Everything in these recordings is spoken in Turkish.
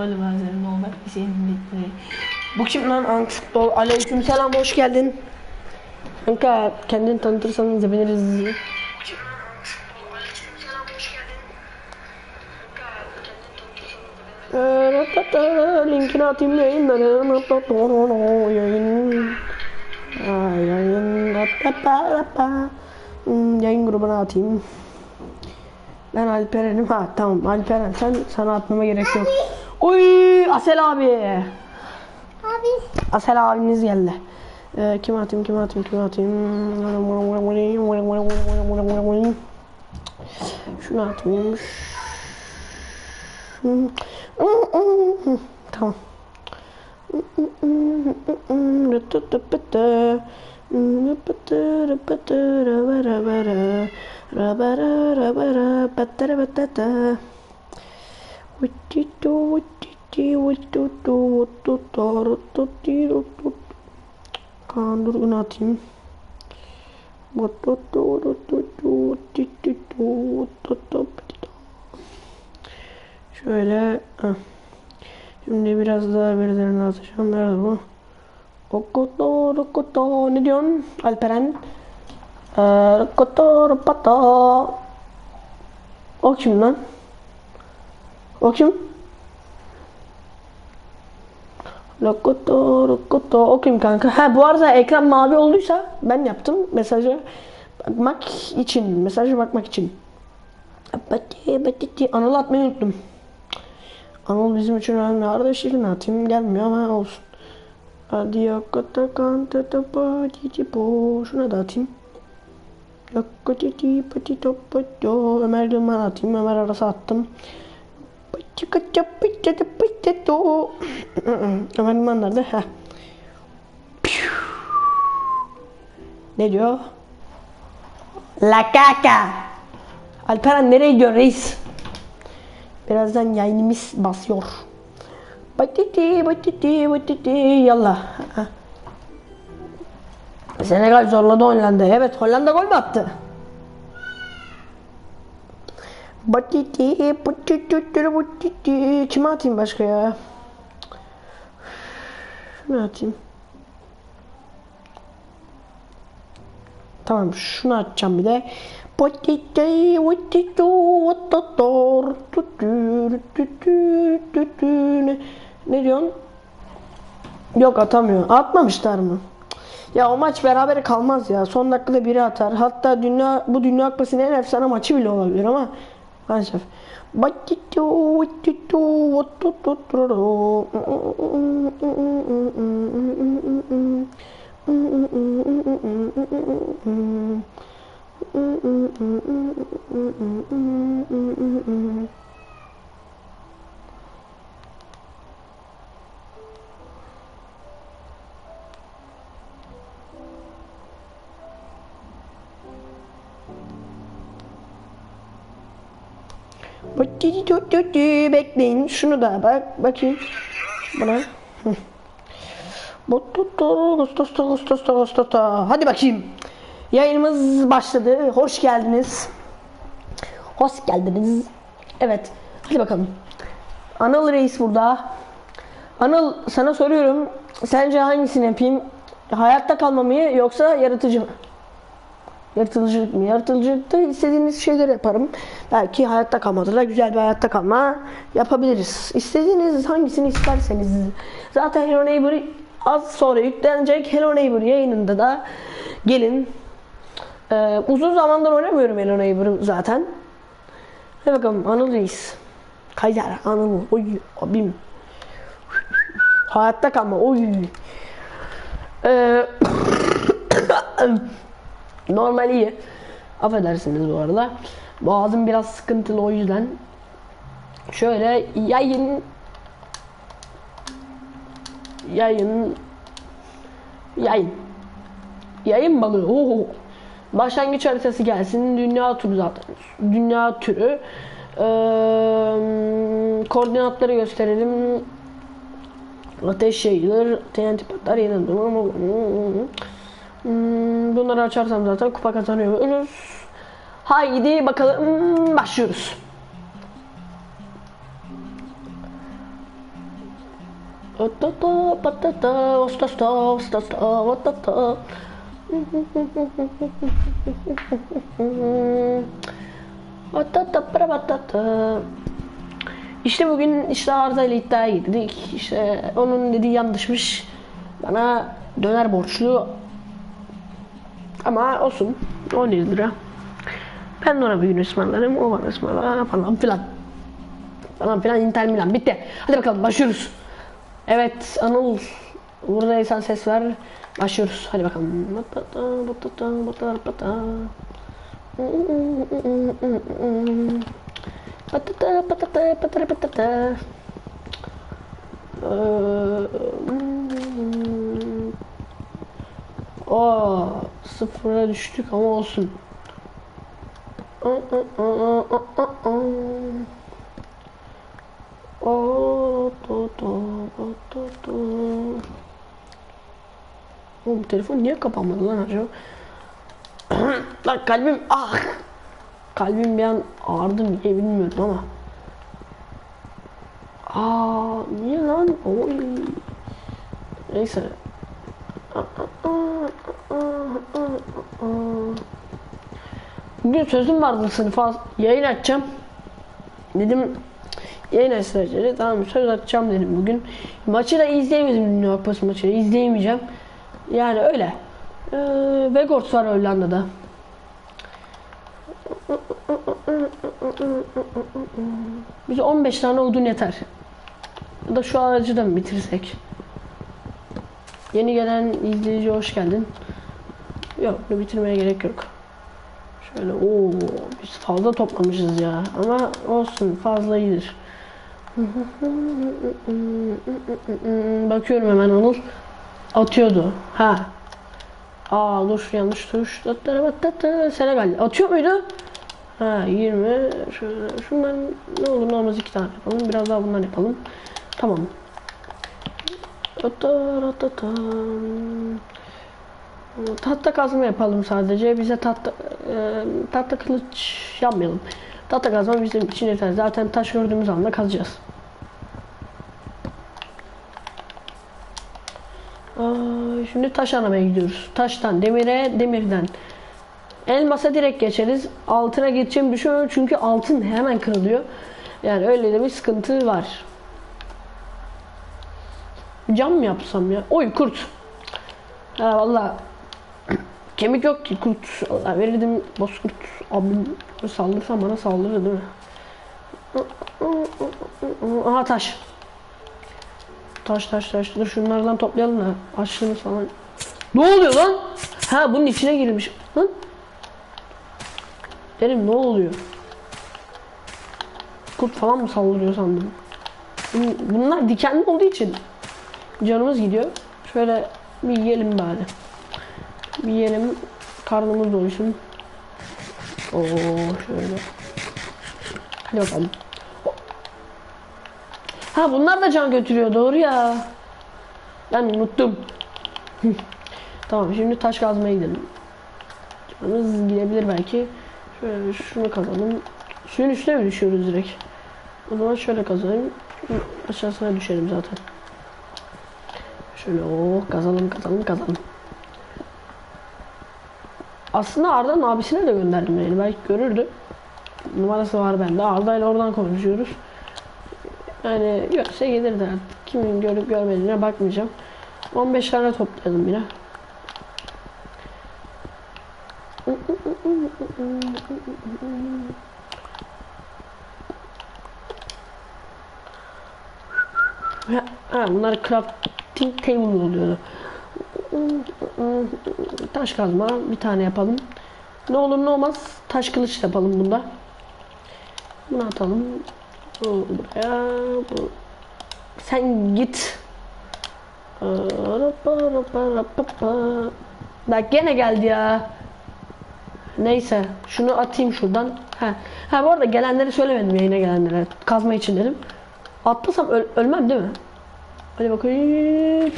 Öyle bazen normal bir şeyin bitleri. Bu kim lan Ank Futbol? Aleyküm selam hoş geldin. Kanka kendini tanıtırsan seviniriz. Linkini atayım yayınları. Yayın. Ay, Yayın. Yayın grubuna atayım. Ben Alperen'im. Ha tamam Alperen sen sana atmama gerek yok. Oy Asel abi. Abi Asel abiniz geldi. Ee, kim atayım kim atayım kim atayım. Şunu atayım. Tamam. Kaan dur bunu atayım. Şöyle. Şimdi biraz daha birilerini atacağım. Nerede bu? Okoto, rokoto. Ne diyorsun Alperen? Ee, Rokoto, rokoto. O kim lan? O kim? Rokoto, rokoto. O kim kanka? Ha bu arada ekran mavi olduysa ben yaptım. Mesajı bakmak için. Mesajı bakmak için. Bati, bati, Anıl atmayı unuttum. Anıl bizim için önemli. Arada şirin atayım gelmiyor ama olsun. Hadi yakata kanta topa titi po. Şuna da atayım. Yakata titi pati topa. Ömer Yılmaz atayım. Ömer arası attım. Pati da pati do. Ömer Yılmaz nerede? Heh. Ne diyor? La kaka. Alperen nereye gidiyor reis? Birazdan yayınımız basıyor. Batiti batiti batiti yallah. Senegal zorladı Hollanda. Evet Hollanda gol mü attı? Batiti batiti Kime atayım başka ya? Şunu atayım. Tamam şunu atacağım bir de. Potiti, potiti, ototor, tutür, tutür, tutür. Ne, ne diyorsun? Yok atamıyor. Atmamışlar mı? Ya o maç berabere kalmaz ya. Son dakikada biri atar. Hatta dünya bu Dünya Kupası'nın en efsane maçı bile olabilir ama myself. What to do, what to do, what to do. Mm-mm-mm-mm-mm-mm. Otiti, ototor. Bekleyin. Şunu da bak bakayım. Buna. Hadi bakayım. Yayınımız başladı. Hoş geldiniz. Hoş geldiniz. Evet. Hadi bakalım. Anıl Reis burada. Anıl sana soruyorum. Sence hangisini yapayım? Hayatta kalma mı yoksa yaratıcı mı? Yaratıcılık mı? Yaratıcılıkta istediğiniz şeyleri yaparım. Belki hayatta kalmada da güzel bir hayatta kalma yapabiliriz. İstediğiniz hangisini isterseniz. Zaten Hello Neighbor az sonra yüklenecek. Hello Neighbor yayınında da gelin. Ee, uzun zamandır oynamıyorum Hello Neighbor'ı zaten. Hadi bakalım Anıl Reis. Kayser Anıl. Oy abim. Hayatta kalma. Oy. Ee, Normal iyi. Affedersiniz bu arada. Boğazım biraz sıkıntılı o yüzden. Şöyle yayın yayın yayın yayın balığı. Oo. Başlangıç haritası gelsin. Dünya turu zaten. Dünya türü. Ee, koordinatları gösterelim. Ateş yayılır. TNT patlar. Yeniden Hmm, bunları açarsam zaten kupa kazanıyoruz. Haydi bakalım başlıyoruz. Otata patata ostasta ostasta otata. Otata para patata. İşte bugün işte Arda ile iddiaya girdik. İşte onun dediği yanlışmış. Bana döner borçlu. Ama olsun. 10 lira. Ben ona bir gün ısmarlarım. O bana ısmarlar falan filan. Falan filan Inter Milan. Bitti. Hadi bakalım başlıyoruz. Evet Anıl. Buradaysan ses ver. Başlıyoruz. Hadi bakalım. Patata, patata, patata, patata. Oo, sıfıra düştük ama olsun. O, do, do, do, do. Oğlum telefon niye kapanmadı lan acaba? lan kalbim ah. Kalbim bir an ağrıdı niye bilmiyorum ama. Aa niye lan? Oy. Neyse. Bugün sözüm vardı sınıfa yayın açacağım. Dedim yayın açacağım. Tamam söz açacağım dedim bugün. Maçı da izleyemedim Dünya Kupası maçını. izleyemeyeceğim. Yani öyle. Ee, Vegors var Hollanda'da. Bize 15 tane odun yeter. Ya da şu ağacı da mı bitirsek? Yeni gelen izleyici hoş geldin. Yok bunu bitirmeye gerek yok. Şöyle o biz fazla toplamışız ya ama olsun fazla iyidir. Bakıyorum hemen Anıl. Atıyordu. Ha. Aa dur yanlış tuş. Senegal. Atıyor muydu? Ha 20. Şöyle şundan ne olur ne olmaz iki tane yapalım. Biraz daha bundan yapalım. Tamam. Tahta kazma yapalım sadece. Bize tahta, e, tahta kılıç yapmayalım. Tahta kazma bizim için yeter. Zaten taş gördüğümüz anda kazacağız. Aa, şimdi taş aramaya gidiyoruz. Taştan, demire, demirden. Elmasa direkt geçeriz. Altına geçeceğimi düşünmüyorum çünkü altın hemen kırılıyor. Yani öyle de bir sıkıntı var. Cam mı yapsam ya? Oy kurt. Ha valla kemik yok ki kurt. Verirdim bozkurt. Abim saldırsam bana saldırır değil mi? Aha taş. Taş taş taş. Dur şunlardan toplayalım da açlığımız falan. Ne oluyor lan? Ha bunun içine girmiş. Lan. Derim ne oluyor? Kurt falan mı saldırıyor sandım. Bunlar dikenli olduğu için canımız gidiyor. Şöyle bir yiyelim bari. Bir yiyelim. Karnımız doysun. Oo şöyle. Hadi bakalım. Ha bunlar da can götürüyor doğru ya. Ben unuttum. tamam şimdi taş kazmaya gidelim. Canımız gidebilir belki. Şöyle şunu kazalım. Suyun üstüne mi düşüyoruz direkt? O zaman şöyle kazayım. Aşağısına düşerim zaten. Şöyle oh kazalım kazalım kazalım. Aslında Arda'nın abisine de gönderdim yani belki görürdü. Numarası var bende. Arda ile oradan konuşuyoruz. Yani görse gelirdi artık. Kimin görüp görmediğine bakmayacağım. 15 tane toplayalım yine. Ha, bunlar crafting table oluyordu. Taş kazma bir tane yapalım. Ne olur ne olmaz taş kılıç yapalım bunda. Bunu atalım. Bu buraya. Bu. Sen git. Bak gene geldi ya. Neyse şunu atayım şuradan. Ha. Ha bu arada gelenleri söylemedim yayına gelenlere. Kazma için dedim. Atlasam öl- ölmem değil mi? Hadi bakayım.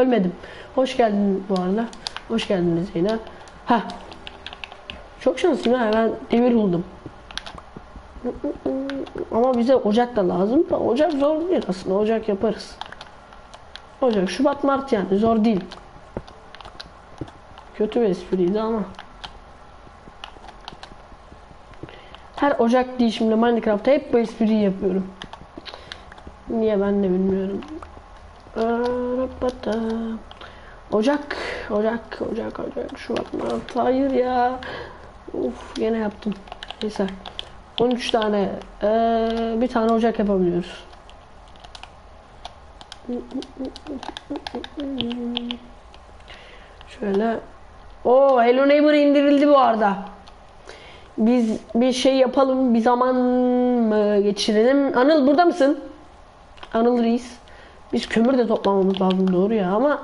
Ölmedim. Hoş geldin bu arada. Hoş geldiniz yine. Ha. Çok şanslıyım ha. Ben demir buldum. Ama bize ocak da lazım ocak zor değil aslında ocak yaparız. Ocak Şubat Mart yani zor değil. Kötü bir espriydi ama. Her ocak değişiminde Minecraft'ta hep bu espriyi yapıyorum. Niye ben de bilmiyorum. Ocak, Ocak, Ocak, Ocak, Şubat, Mart. Hayır ya. Uf, yine yaptım. Neyse. 13 tane, eee, bir tane ocak yapabiliyoruz. Şöyle. O Hello Neighbor indirildi bu arada. Biz bir şey yapalım, bir zaman geçirelim? Anıl burada mısın? Anıl Reis. Biz kömür de toplamamız lazım doğru ya ama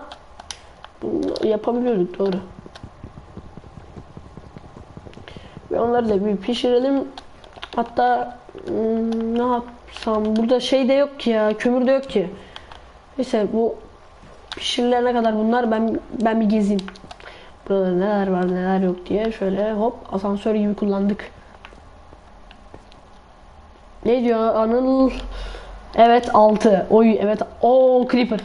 bunu yapabiliyoruz doğru. Ve onları da bir pişirelim. Hatta hmm, ne yapsam burada şey de yok ki ya kömür de yok ki. Neyse bu pişirilene kadar bunlar ben ben bir gezeyim. Burada neler var neler yok diye şöyle hop asansör gibi kullandık. Ne diyor Anıl? Evet 6. Oy evet. O Creeper.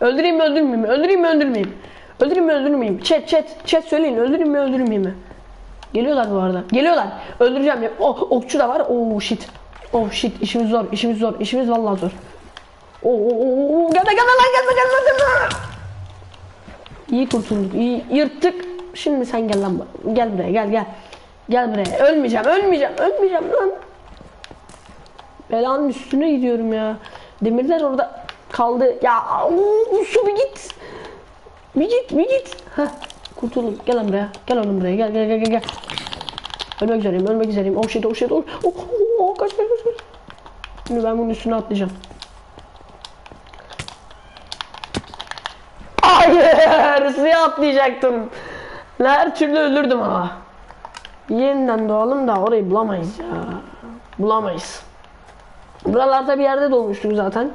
Öldüreyim mi öldürmeyeyim mi? Öldüreyim mi öldürmeyeyim? Öldüreyim mi öldürmeyeyim? mi? Chat chat chat söyleyin öldüreyim mi öldürmeyeyim mi? Geliyorlar bu arada. Geliyorlar. Öldüreceğim ya. Oh okçu da var. Oh shit. Oh shit. İşimiz zor. işimiz zor. İşimiz vallahi zor. Oh oh oh. oh. Gelme gelme lan gelme gelme gelme. İyi kurtulduk. iyi yırttık. Şimdi sen gel lan. Gel buraya gel gel. Gel buraya. Ölmeyeceğim ölmeyeceğim ölmeyeceğim lan. Belanın üstüne gidiyorum ya. Demirler orada kaldı. Ya su bir git. Bir git bir git. Heh, kurtuldum. Gel lan buraya. Gel oğlum buraya. Gel gel gel gel. gel. Ölmek üzereyim ölmek üzereyim. Oh shit oh shit oh. Oh, oh, oh kaç kaç. kaç. Şimdi ben bunun üstüne atlayacağım. Hayır suya atlayacaktım. Her türlü ölürdüm ama. Yeniden doğalım da orayı bulamayız ya. Bulamayız. Buralarda bir yerde doğmuştuk zaten.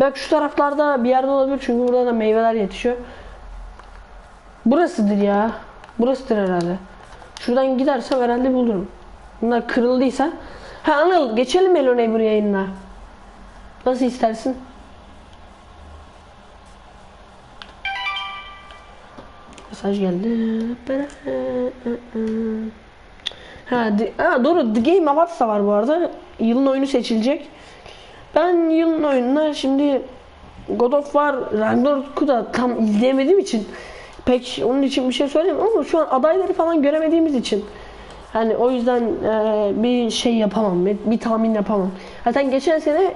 Belki şu taraflarda bir yerde olabilir çünkü burada da meyveler yetişiyor. Burasıdır ya. Burasıdır herhalde. Şuradan gidersem herhalde bulurum. Bunlar kırıldıysa. Ha Anıl geçelim Hello Neighbor yayınına. Nasıl istersin? Mesaj geldi. Ha, ha doğru The Game Awards da var bu arada. Yılın oyunu seçilecek. Ben yılın oyununa şimdi God of War Ragnarok'u da tam izleyemediğim için pek onun için bir şey söyleyemem ama şu an adayları falan göremediğimiz için hani o yüzden e, bir şey yapamam, bir, bir tahmin yapamam. Zaten geçen sene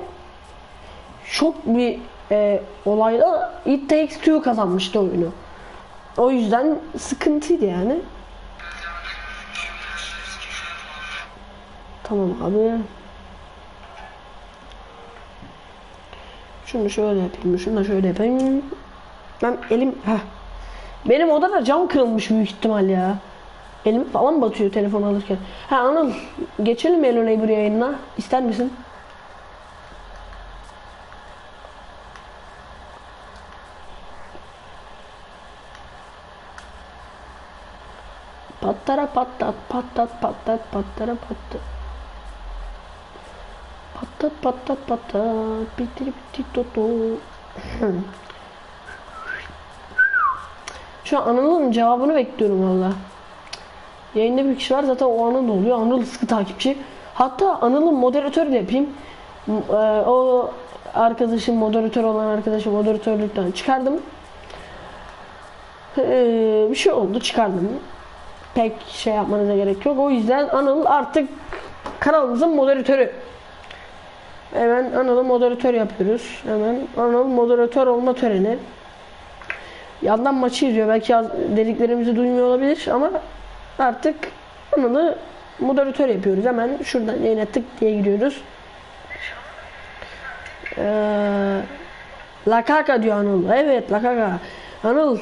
çok bir e, olayla It Takes Two kazanmıştı oyunu. O yüzden sıkıntıydı yani. Tamam abi. Şunu şöyle yapayım, şunu da şöyle yapayım. Ben elim... Heh. Benim odada cam kırılmış büyük ihtimal ya. Elim falan batıyor telefon alırken. Ha Anıl, geçelim Hello Neighbor yayınına. İster misin? Patara pattat pattat pattat Pattat pattat pattat bitiri biti toto. Şu an Anıl'ın cevabını bekliyorum valla. Yayında bir kişi var zaten o Anıl oluyor. Anıl sıkı takipçi. Hatta Anıl'ın moderatörü de yapayım. M- e, O arkadaşım moderatör olan arkadaşım moderatörlükten çıkardım. Ee, bir şey oldu çıkardım. Pek şey yapmanıza gerek yok. O yüzden Anıl artık kanalımızın moderatörü. Hemen Anıl'ı moderatör yapıyoruz. Hemen Anıl moderatör olma töreni. Yandan maçı izliyor. Belki dediklerimizi duymuyor olabilir ama artık Anıl'ı moderatör yapıyoruz. Hemen şuradan yayına tık diye giriyoruz. Ee, Lakaka diyor Anıl. Evet Lakaka. Anıl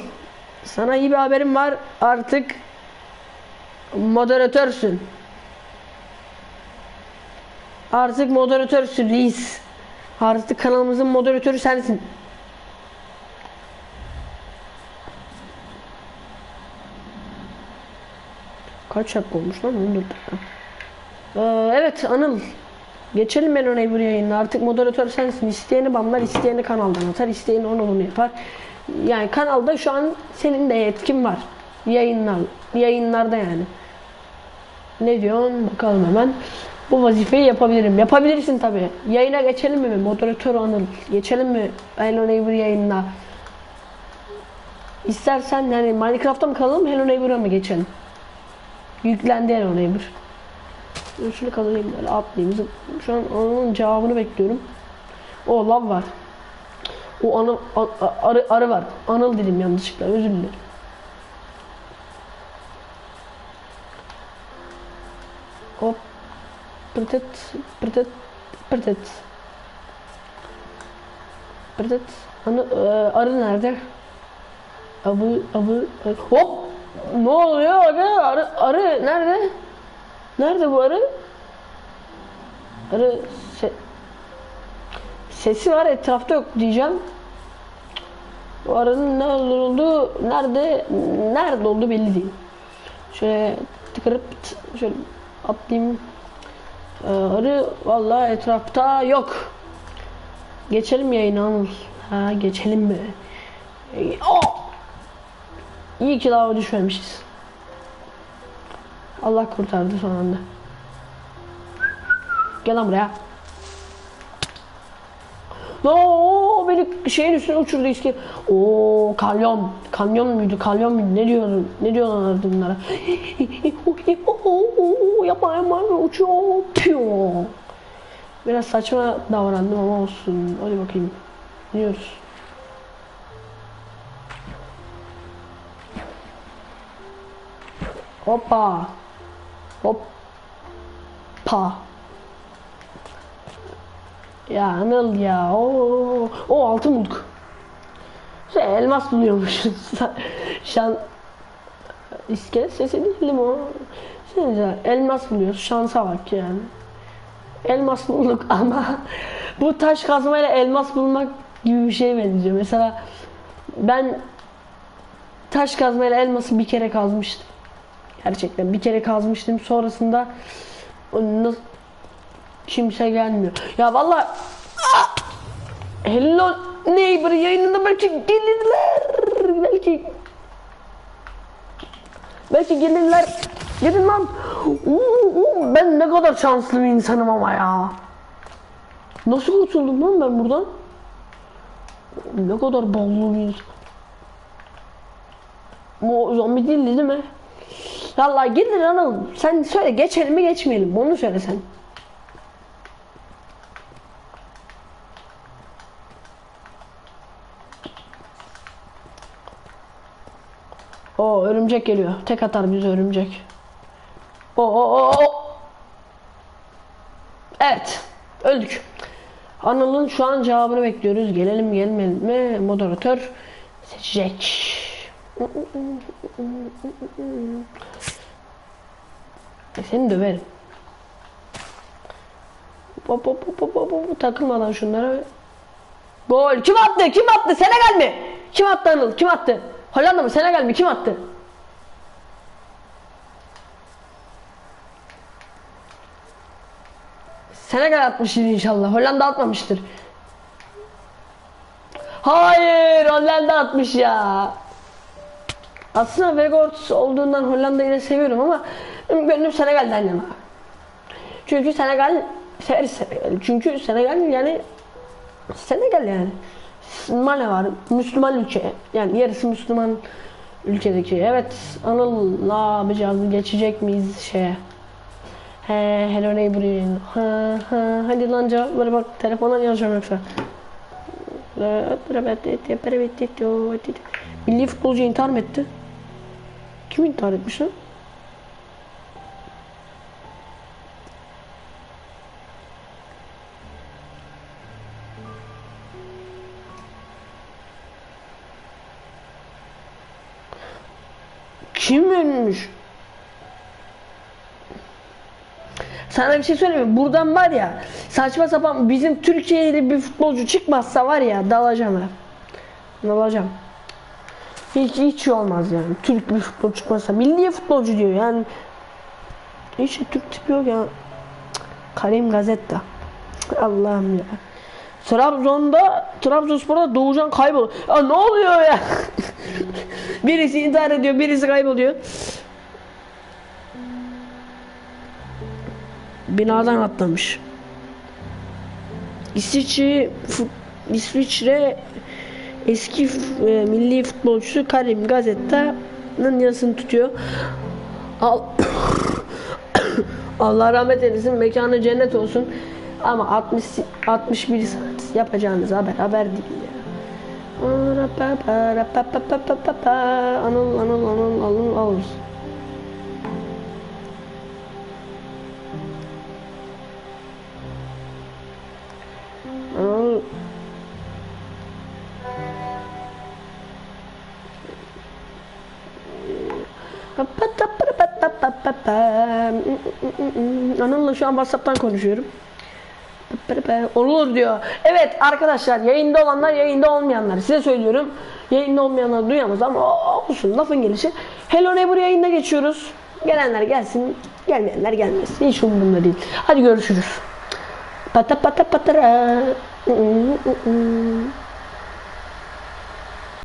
sana iyi bir haberim var. Artık moderatörsün. Artık moderatörsün reis. Artık kanalımızın moderatörü sensin. Kaç dakika olmuş lan? 14 dakika. Ee, evet Anıl. Geçelim ben oraya buraya yayınla. Artık moderatör sensin. İsteyeni banlar, isteyeni kanaldan atar, isteyeni onu bunu yapar. Yani kanalda şu an senin de yetkin var. Yayınlar, yayınlarda yani. Ne diyorsun? Bakalım hemen. Bu vazifeyi yapabilirim. Yapabilirsin tabi. Yayına geçelim mi? Moderatör Anıl. Geçelim mi? Hello Neighbor yayınına. İstersen yani Minecraft'ta mı kalalım Hello Neighbor'a mı geçelim? Yüklendi Hello Neighbor. Şunu kalayım böyle atlayayım. Şu an onun cevabını bekliyorum. O lav var. O anı, arı, arı var. Anıl dedim yanlışlıkla özür dilerim. Pırtıt, pırtıt, pırtıt. Pırtıt. Anı, e, arı nerede? Abı, abı, arı. Hop! Ne oluyor arı? Arı, arı nerede? Nerede bu arı? Arı se sesi var etrafta yok diyeceğim. Bu arının ne olduğu nerede nerede olduğu belli değil. Şöyle tıkırıp şöyle atlayayım. Ee, arı vallahi etrafta yok. Geçelim yayına Anıl. Ha geçelim mi? Ee, oh! İyi ki daha düşmemişiz. Allah kurtardı son anda. Gel lan buraya. No, beni şeyin üstüne uçurdu iski. Oo, kalyon. Kamyon muydu? Kalyon muydu? Ne diyorsun? Ne diyorlar bunlara? yapma yapma uçuyor. Piyo. Biraz saçma davrandım ama olsun. Hadi bakayım. Gidiyoruz. Hoppa. Hoppa. Ya Anıl ya. O o altın bulduk. Şey, elmas buluyormuşuz. Şu an iskelet sesi değil mi o? Şey, güzel, elmas buluyoruz. Şansa bak yani. Elmas bulduk ama bu taş kazmayla elmas bulmak gibi bir şey benziyor. Mesela ben taş kazmayla elması bir kere kazmıştım. Gerçekten bir kere kazmıştım. Sonrasında kimse gelmiyor. Ya vallahi Ah! Hello Neighbor yayınında belki gelirler. Belki belki gelirler. Gelin lan. Oo, oo, ben ne kadar şanslı bir insanım ama ya. Nasıl kurtuldum lan ben buradan? Ne kadar ballı bir insan. Bu zombi değildi değil mi? Vallahi gelir Anıl. Sen söyle geçelim mi geçmeyelim. Onu söyle sen. O örümcek geliyor. Tek atar bize örümcek. O o o. Evet. Öldük. Anıl'ın şu an cevabını bekliyoruz. Gelelim gelmeyelim mi? Moderatör seçecek. E, Seni döverim. Hop hop hop hop hop takılmadan şunlara. Gol. Kim attı? Kim attı? Senegal mi? Kim attı Anıl? Kim attı? Hollanda mı? Senegal mi? Kim attı? Senegal atmıştır inşallah. Hollanda atmamıştır. Hayır, Hollanda atmış ya. Aslında Vegort olduğundan Hollanda'yı da seviyorum ama gönlüm Senegal'den yana. Çünkü Senegal severiz Senegal. Çünkü Senegal yani Senegal yani. Mane var. Müslüman ülke. Yani yarısı Müslüman ülkedeki. Evet Anıl yapacağız? Geçecek miyiz şeye? He, hello neighbor'ın. Ha, ha, hadi lan cevapları bak. Telefondan yazacağım yoksa. Milli futbolcu intihar mı etti? Kim intihar etmiş lan? Sana bir şey söyleyeyim mi? Buradan var ya saçma sapan bizim Türkiye'li bir futbolcu çıkmazsa var ya dalacağım ha. Dalacağım. Hiç hiç olmaz yani. Türk bir futbolcu çıkmazsa. Milli futbolcu diyor yani. Hiç Türk tipi yok ya. Karim Gazetta. Allah'ım ya. Trabzon'da, Trabzonspor'da Doğucan kaybol. Ya ne oluyor ya? birisi intihar ediyor, birisi kayboluyor. Binadan atlamış. İsviçre, İsviçre eski e, milli futbolcusu Karim Gazetta'nın yazısını tutuyor. Al Allah rahmet eylesin, mekanı cennet olsun. Ama 60 61 saat yapacağınız haber haber değil ya. Anıl anıl anıl anıl anıl. Anıl Anıl'la şu an Whatsapp'tan konuşuyorum. Olur diyor. Evet arkadaşlar yayında olanlar yayında olmayanlar size söylüyorum. Yayında olmayanlar duyamaz ama olsun lafın gelişi. Hello Neighbor yayında geçiyoruz. Gelenler gelsin, gelmeyenler gelmesin. Hiç umurumda değil. Hadi görüşürüz. Pata pata patara.